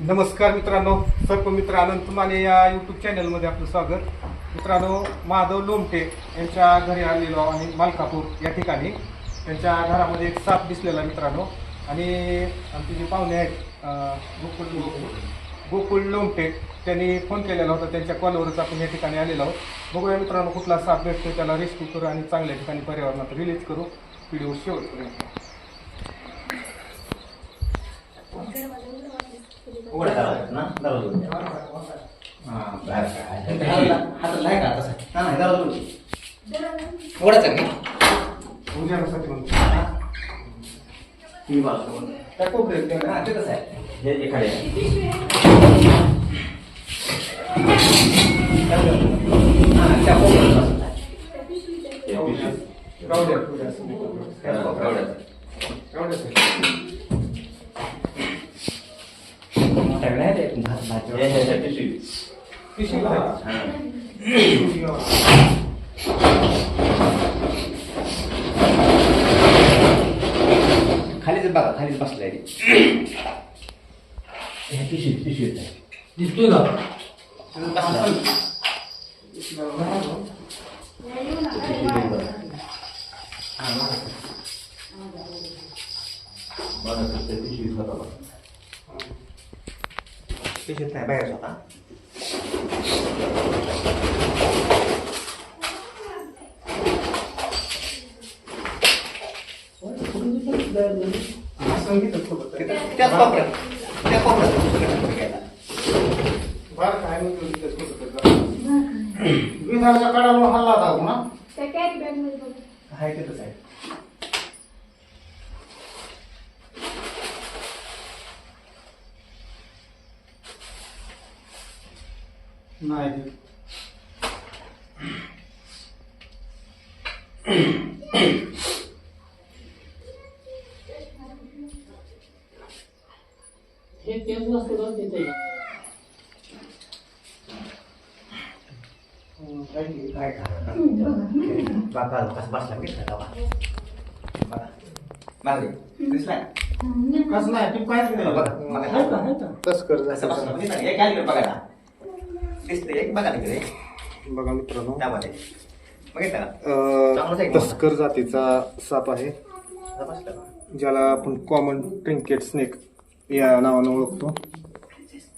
नमस्कार मित्रांनो सर्व मित्र अनंत माने या यूट्यूब चॅनलमध्ये आपलं स्वागत. मित्रांनो माधव लोमटे यांच्या घरी आलेलो आणि मालकापूर या ठिकाणी. त्यांच्या घरामध्ये एक साप दिसलेला मित्रांनो. आणि आमचे जे पाहुणे आहेत गोकुळ लोमटे त्यांनी फोन केलेला होता. त्यांच्या कॉलवरच आपण या ठिकाणी आलेलो आहोत. बघूया मित्रांनो कुठला साप भेटतो त्याला रेस्क्यू करू आणि चांगल्या ठिकाणी पर्यावरणात रिलीज करू. व्हिडिओ शेवटपर्यंत घाला. हा. पिशवी घाला. खालीच बघा खालीच बसलाय ते. हे पिशवी पिशवीत आहे. दिसतोय का तिथं बसला. हा, बघा. त्या तिथं पिशवीत नाही बाहेर संगीतच त्याच त्या कोपऱ्यात बरं काय म्हणतो तिथं सोबत आहे. विधानाच्या हल्ला होता ना त्या कॅरी बॅगमध्ये बघा आहे तिथंच आहे नाही हे बाका कसं बसला घेतला बघा मागे दिसलाय कसं नाही ती बघा, बघा. आहे का आहे का तस्कर कसं बसला एक आली बघा ना दिसतंय एक बघा तिकडे बघा मित्रांनो त्यामध्ये बघितलं का चांगलंच आहे अं, की तस्कर जातीचा साप आहे? ज्याला आपण कॉमन ट्रिंकेट स्नेक या नावानं ओळखतो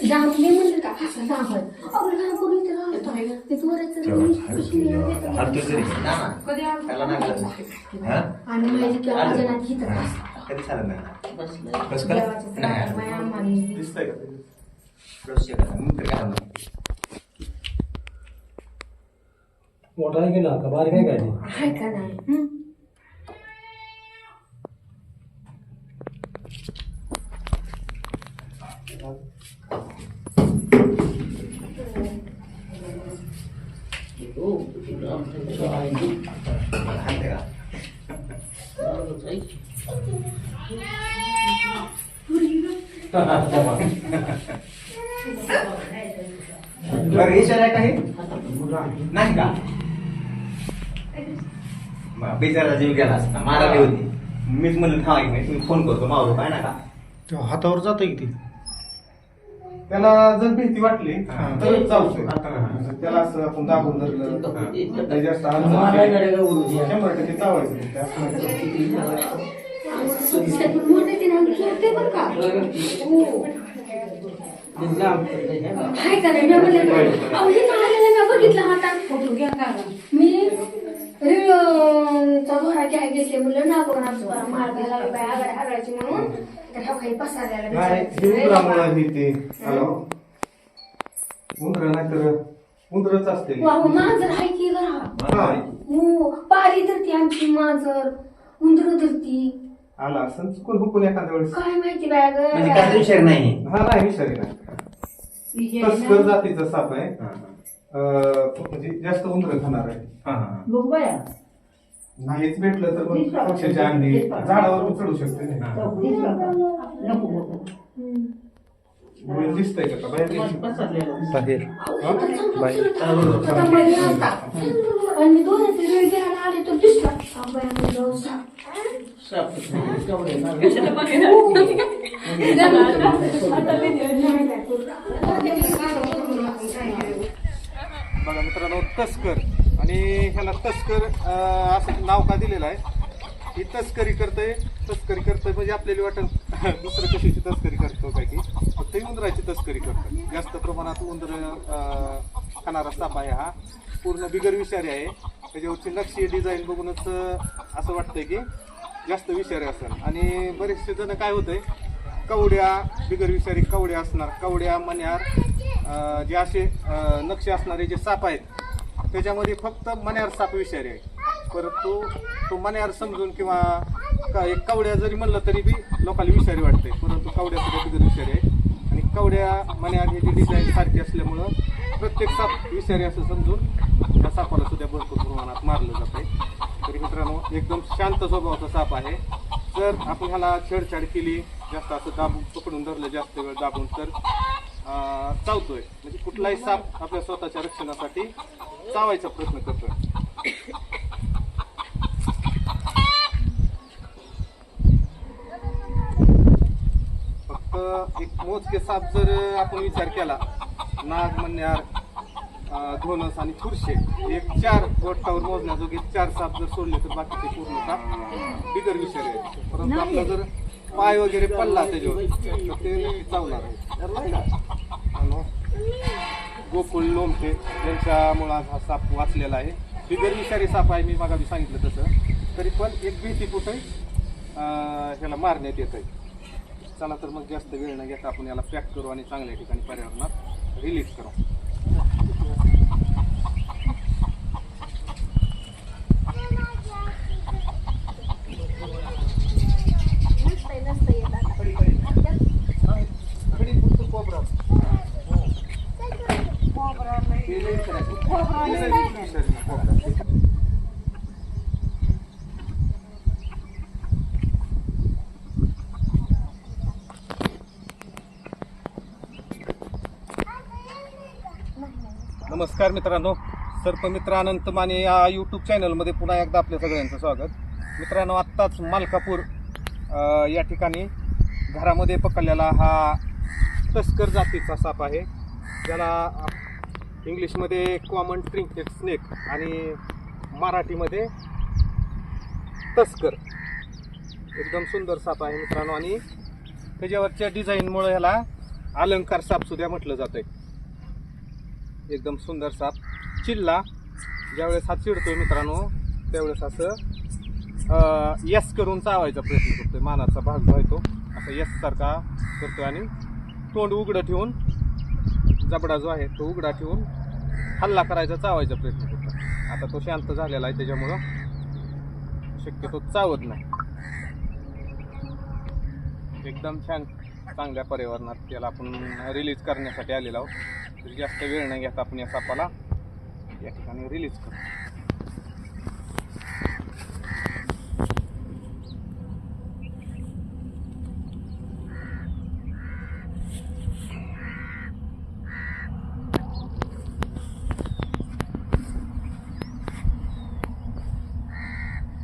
रामने म्हणलं का राम अगं राम करून ते राम ते आणि माझी किंवा माझ्या नात घेत मोठा आहे की ना बारीक आहे काय आहे का नाही हम्म। बरं, हे शहर आहे का नाही का? मग बिचारा जीव गेला असता. मारायला होती मीच म्हणलं थांबा एक मिनिट तुम्ही फोन करतो. मावलो काय ना का? तेव्हा हातावर जातो की ती? त्याला जर भीती वाटली. तर जाऊ हा. त्याला असं आपण दाबून धरलं जास्त. शंभर टक्के चावायचं नाही. ते असं नाही. त्यातून मोठे ते नाव सोडते बरं का हो. आहे का नाही मी म्हणलं अहो, हे तर आलेलं मी बघितलं हातात फोटो घ्या का मी चा घोडा घ्याय घेतले म्हणलं ना बाय आगायची म्हणून हे उंदरामुळं हे ते हॅलो? उंदर नाही तर उंदरच असते. मांजर आहे की घरा हा पारी धरती आमची मांजर. उंदर धरती. आला असं चुकून हुकून एखाद्या वेळेस. काय माहिती बाय म्हणजे काय विषय नाही. हा नाही विचारी नाही. तस्कर जातीचा साप आहे. म्हणजे जास्त उंदर खाणार आहे. हा, हा. बघू बाया. नाहीच भेटलं तर मग पक्ष्याच्या अंडी झाडावर पण चढू शकते. ना. नको बघू डोळे दिसतंय का? बाहेर? बाहेर. आणि दोन्ही वेळ घ्यायला आले तर दिसला बघा मित्रांनो तस्कर. आणि ह्याला तस्कर असं नाव का दिलेलं आहे? ही तस्करी करतंय. तस्करी करतंय म्हणजे आपल्याला वाटत दुसरं कशाची तस्करी करतो काय की? फक्त उंदराची तस्करी करतो जास्त प्रमाणात उंदर खाणारा साप आहे हा पूर्ण बिगर विषारी आहे. त्याच्यावरची नक्षी डिझाईन बघूनच असं वाटतंय की जास्त विषारी असेल. आणि बरेचसे जण काय होतंय? कवड्या बिगर विषारी कवड्या असणार. कवड्या मण्यार जे असे नक्षे नक्षी असणारे जे साप आहेत त्याच्यामध्ये फक्त मण्यार साप विषारी आहे. परंतु तो मण्यार समजून किंवा का- एक कवड्या जरी म्हणलं तरी बी लोकांना विषारी वाटते. परंतु कवड्या सुद्धा बिगर विषारी आहे. आणि कवड्या मण्यार हे जे डिझाईन सारखी असल्यामुळं प्रत्येक साप विषारी असं समजून त्या सापाला सुद्धा भरपूर प्रमाणात मारलं जात आहे. तरी मित्रांनो एकदम शांत स्वभावाचा साप आहे. जर आपण ह्याला छेडछाड केली जास्त असं दाबून पकडून धरलं जास्त वेळ दाबून तर चावतोय. म्हणजे कुठलाही साप आपल्या स्वतःच्या रक्षणासाठी चावायचा प्रयत्न करतोय. फक्त एक मोजके साप जर आपण विचार केला नाग मन्यार धोनस आणि खुर्शे एक चार गोठावर मोजण्याजोगे चार साप जर सोडले तर बाकीचे पूर्ण साप बिगर विषारी आहे परंतु आपला जर पाय वगैरे पडला त्याच्यावर तर ते चावणार आहे आणि गोकुळ लोमटे यांच्यामुळं आज हा साप वाचलेला आहे. बिगर विषारी साप आहे मी मागावी सांगितलं तसं. तरी पण एक भीती कुठे? ह्याला मारण्यात येत आहे. चला तर मग जास्त वेळ न घेता आपण याला पॅक करू आणि चांगल्या ठिकाणी पर्यावरणात रिलीज करू. नमस्कार मित्रांनो. सर्पमित्र अनंत माने या यूट्यूब चॅनलमध्ये पुन्हा एकदा आपल्या सगळ्यांचं स्वागत. मित्रांनो आत्ताच मालकापूर या ठिकाणी घरामध्ये पकडलेला हा तस्कर जातीचा साप आहे. ज्याला इंग्लिशमध्ये कॉमन ट्रिंकेट स्नेक आणि मराठीमध्ये तस्कर. एकदम सुंदर साप आहे मित्रांनो. आणि त्याच्यावरच्या डिझाईनमुळे ह्याला अलंकार साप सुद्धा म्हटलं आहे एकदम सुंदर साप. चिल्ला. ज्यावेळेस हा चिडतो मित्रांनो त्यावेळेस असं यस करून चावायचा प्रयत्न करतोय. मानाचा भाग जो आहे तो असं यस सारखा करतोय आणि तोंड उघडं ठेवून जबडा जो आहे तो उघडा ठेवून हल्ला करायचा चावायचा प्रयत्न करतो आता तो शांत झालेला आहे त्याच्यामुळं शक्यतो चावत नाही. एकदम छान चांगल्या पर्यावरणात त्याला आपण रिलीज करण्यासाठी आलेला आहोत. तर जास्त वेळ नाही घेता आपण या सापाला. या ठिकाणी रिलीज करू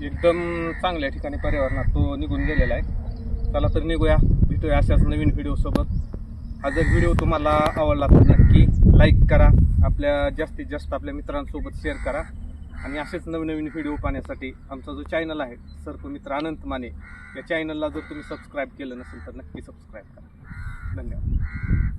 एकदम चांगल्या ठिकाणी पर्यावरणात तो निघून गेलेला आहे. चला तर निघूया. भेटूया अशाच नवीन व्हिडिओसोबत हा जर व्हिडिओ तुम्हाला आवडला तर नक्की लाईक करा. आपल्या जास्तीत जास्त आपल्या मित्रांसोबत शेअर करा. आणि असेच नवीन नवीन व्हिडिओ पाहण्यासाठी आमचा जो चॅनल आहे सर्पमित्र अनंत माने या चॅनलला जर तुम्ही सबस्क्राईब केलं नसेल तर नक्की सबस्क्राईब करा. धन्यवाद.